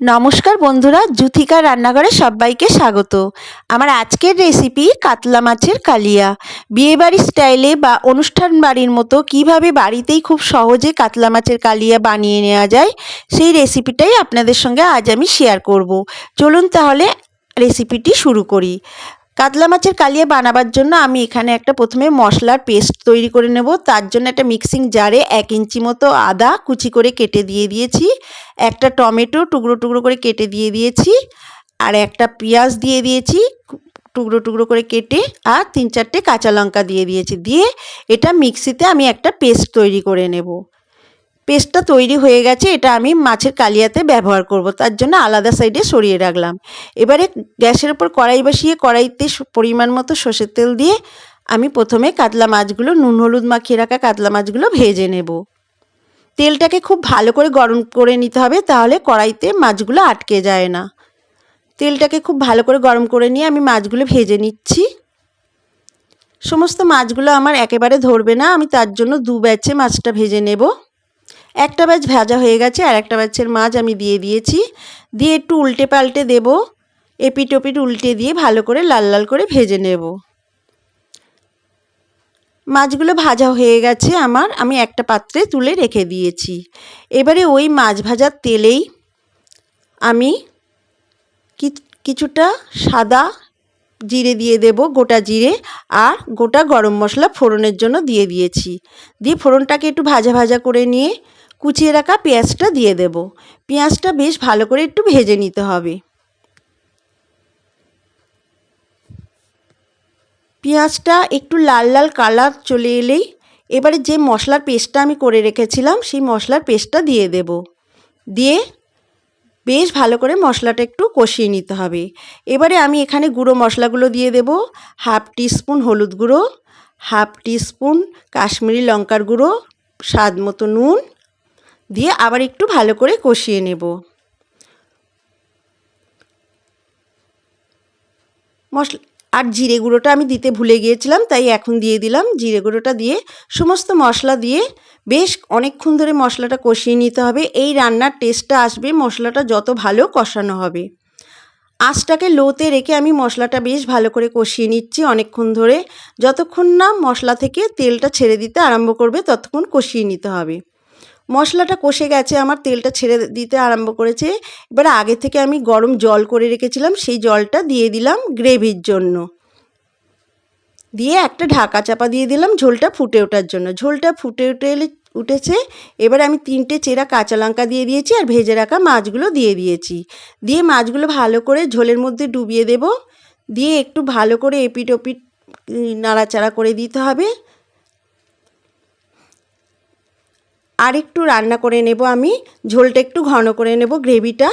নমস্কার বন্ধুরা, জুথিকা রান্নাঘরে সবাইকে স্বাগত। আমার আজকের রেসিপি কাতলা মাছের কালিয়া। বিয়েবাড়ি স্টাইলে বা অনুষ্ঠান বাড়ির মতো কীভাবে বাড়িতেই খুব সহজে কাতলা মাছের কালিয়া বানিয়ে নেওয়া যায়, সেই রেসিপিটাই আপনাদের সঙ্গে আজ আমি শেয়ার করব। চলুন তাহলে রেসিপিটি শুরু করি। কাতলা মাছের কালিয়া বানাবার জন্য আমি এখানে একটা প্রথমে মশলার পেস্ট তৈরি করে নেব। তার জন্য একটা মিক্সিং জারে এক ইঞ্চি মতো আদা কুচি করে কেটে দিয়ে দিয়েছি। একটা টমেটো টুকরো টুকরো করে কেটে দিয়ে দিয়েছি। আর একটা পেঁয়াজ দিয়ে দিয়েছি টুকরো টুকরো করে কেটে আর তিন চারটে কাঁচা লঙ্কা দিয়ে দিয়েছি। দিয়ে এটা মিক্সিতে আমি একটা পেস্ট তৈরি করে নেব। পেস্টটা তৈরি হয়ে গেছে, এটা আমি মাছের কালিয়াতে ব্যবহার করব। তার জন্য আলাদা সাইডে সরিয়ে রাখলাম। এবারে গ্যাসের ওপর কড়াই বসিয়ে কড়াইতে পরিমাণ মতো সর্ষের তেল দিয়ে আমি প্রথমে কাতলা মাছগুলো, নুন, হলুদ মাখিয়ে রাখা কাতলা মাছগুলো ভেজে নেব। তেলটাকে খুব ভালো করে গরম করে নিতে হবে, তাহলে কড়াইতে মাছগুলো আটকে যায় না। তেলটাকে খুব ভালো করে গরম করে নিয়ে আমি মাছগুলো ভেজে নিচ্ছি। সমস্ত মাছগুলো আমার একেবারে ধরবে না, আমি তার জন্য দু ব্যাচে মাছটা ভেজে নেব। একটা ব্যাচ ভাজা হয়ে গেছে আর একটা ব্যাচের মাছ আমি দিয়ে দিয়েছি। দিয়ে একটু উল্টে পাল্টে দেব। এপিট ওপিট উল্টে দিয়ে ভালো করে লাল লাল করে ভেজে নেব। মাছগুলো ভাজা হয়ে গেছে আমার। আমি একটা পাত্রে তুলে রেখে দিয়েছি। এবারে ওই মাছ ভাজার তেলেই আমি কিছুটা সাদা জিরে দিয়ে দেব, গোটা জিরে আর গোটা গরম মশলা ফোড়নের জন্য দিয়ে দিয়েছি। দিয়ে ফোড়নটাকে একটু ভাজা ভাজা করে নিয়ে কুচিয়ে রাখা পেঁয়াজটা দিয়ে দেব। পেঁয়াজটা বেশ ভালো করে একটু ভেজে নিতে হবে। পেঁয়াজটা একটু লাল লাল কালার চলে এলেই এবারে যে মশলার পেস্টটা আমি করে রেখেছিলাম, সেই মশলার পেস্টটা দিয়ে দেব। দিয়ে বেশ ভালো করে মশলাটা একটু কষিয়ে নিতে হবে। এবারে আমি এখানে গুঁড়ো মশলাগুলো দিয়ে দেব। হাফ টিস্পুন হলুদ গুঁড়ো, হাফ টিস্পুন কাশ্মীরি লঙ্কার গুঁড়ো, স্বাদ মতো নুন দিয়ে আবার একটু ভালো করে কষিয়ে নেব। মশলা আর জিরে গুঁড়োটা আমি দিতে ভুলে গিয়েছিলাম, তাই এখন দিয়ে দিলাম। জিরে গুঁড়োটা দিয়ে সমস্ত মশলা দিয়ে বেশ অনেকক্ষণ ধরে মশলাটা কষিয়ে নিতে হবে। এই রান্নার টেস্টটা আসবে, মশলাটা যত ভালো কষানো হবে। আঁচটাকে লোতে রেখে আমি মশলাটা বেশ ভালো করে কষিয়ে নিচ্ছি অনেকক্ষণ ধরে। যতক্ষণ না মশলা থেকে তেলটা ছেড়ে দিতে আরম্ভ করবে, ততক্ষণ কষিয়ে নিতে হবে। মশলাটা কষে গেছে, আমার তেলটা ছেড়ে দিতে আরম্ভ করেছে। এবার আগে থেকে আমি গরম জল করে রেখেছিলাম, সেই জলটা দিয়ে দিলাম গ্রেভির জন্য। দিয়ে একটা ঢাকা চাপা দিয়ে দিলাম ঝোলটা ফুটে ওঠার জন্য। ঝোলটা ফুটে উঠে উঠেছে, এবার আমি তিনটে চেরা কাঁচা লঙ্কা দিয়ে দিয়েছি আর ভেজে রাখা মাছগুলো দিয়ে দিয়েছি। দিয়ে মাছগুলো ভালো করে ঝোলের মধ্যে ডুবিয়ে দেব। দিয়ে একটু ভালো করে এপিট ওপিট নাড়াচাড়া করে দিতে হবে। আর একটু রান্না করে নেব আমি। ঝোলটা একটু ঘন করে নেব গ্রেভিটা।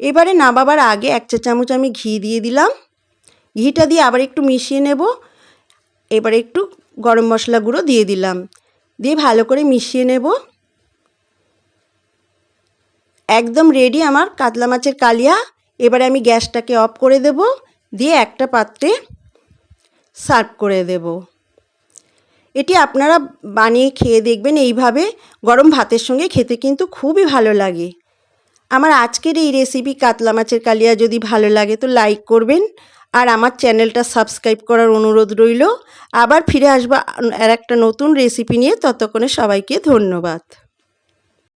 এবারে নামাবার আগে এক চা চামচ আমি ঘি দিয়ে দিলাম। ঘিটা দিয়ে আবার একটু মিশিয়ে নেব। এবারে একটু গরম মশলা গুঁড়ো দিয়ে দিলাম। দিয়ে ভালো করে মিশিয়ে নেব। একদম রেডি আমার কাতলা মাছের কালিয়া। এবারে আমি গ্যাসটাকে অফ করে দেব। দিয়ে একটা পাত্রে সার্ভ করে দেবো। এটি আপনারা বানিয়ে খেয়ে দেখবেন এইভাবে গরম ভাতের সঙ্গে খেতে কিন্তু খুবই ভালো লাগে। আমার আজকের এই রেসিপি কাতলা মাছের কালিয়া যদি ভালো লাগে তো লাইক করবেন আর আমার চ্যানেলটা সাবস্ক্রাইব করার অনুরোধ রইল। আবার ফিরে আসব আর একটা নতুন রেসিপি নিয়ে, ততক্ষণে সবাইকে ধন্যবাদ।